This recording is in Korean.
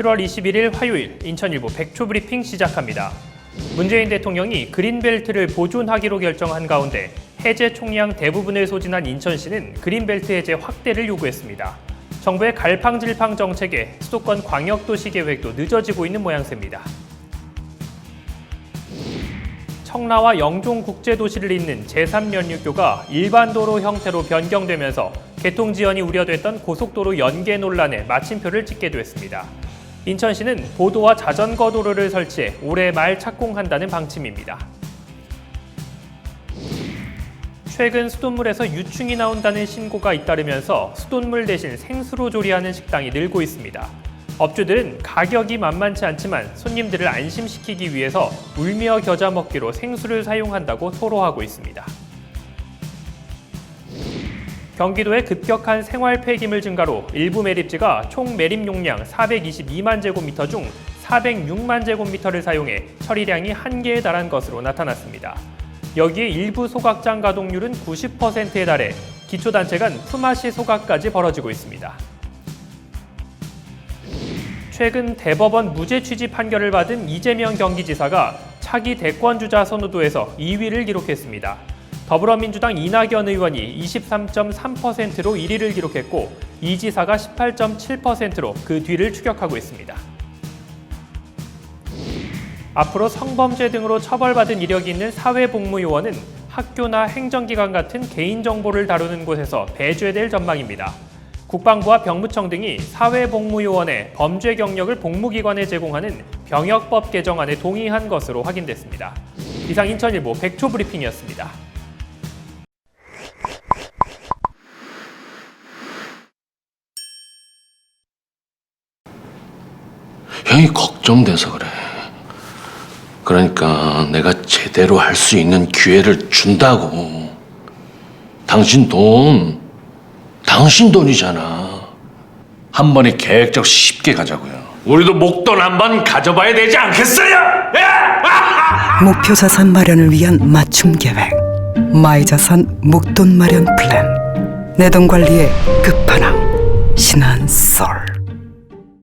7월 21일 화요일 인천일보 백초 브리핑 시작합니다. 문재인 대통령이 그린벨트를 보존하기로 결정한 가운데 해제 총량 대부분을 소진한 인천시는 그린벨트 해제 확대를 요구했습니다. 정부의 갈팡질팡 정책에 수도권 광역도시 계획도 늦어지고 있는 모양새입니다. 청라와 영종 국제도시를 잇는 제3연륙교가 일반도로 형태로 변경되면서 개통 지연이 우려됐던 고속도로 연계 논란에 마침표를 찍게 됐습니다. 인천시는 보도와 자전거 도로를 설치해 올해 말 착공한다는 방침입니다. 최근 수돗물에서 유충이 나온다는 신고가 잇따르면서 수돗물 대신 생수로 조리하는 식당이 늘고 있습니다. 업주들은 가격이 만만치 않지만 손님들을 안심시키기 위해서 울며 겨자 먹기로 생수를 사용한다고 토로하고 있습니다. 경기도의 급격한 생활 폐기물 증가로 일부 매립지가 총 매립 용량 422만 제곱미터 중 406만 제곱미터를 사용해 처리량이 한계에 달한 것으로 나타났습니다. 여기에 일부 소각장 가동률은 90%에 달해 기초단체 간 품앗이 소각까지 벌어지고 있습니다. 최근 대법원 무죄 취지 판결을 받은 이재명 경기지사가 차기 대권주자 선호도에서 2위를 기록했습니다. 더불어민주당 이낙연 의원이 23.3%로 1위를 기록했고 이 지사가 18.7%로 그 뒤를 추격하고 있습니다. 앞으로 성범죄 등으로 처벌받은 이력이 있는 사회복무요원은 학교나 행정기관 같은 개인정보를 다루는 곳에서 배제될 전망입니다. 국방부와 병무청 등이 사회복무요원의 범죄 경력을 복무기관에 제공하는 병역법 개정안에 동의한 것으로 확인됐습니다. 이상 인천일보 백초 브리핑이었습니다. 형이 걱정돼서 그래. 그러니까 내가 제대로 할 수 있는 기회를 준다고. 당신 돈, 당신 돈이잖아. 한 번에 계획적 쉽게 가자고요. 우리도 목돈 한 번 가져봐야 되지 않겠어요? 목표 자산 마련을 위한 맞춤 계획 마이 자산 목돈 마련 플랜 내 돈 관리의 끝판왕 신한 솔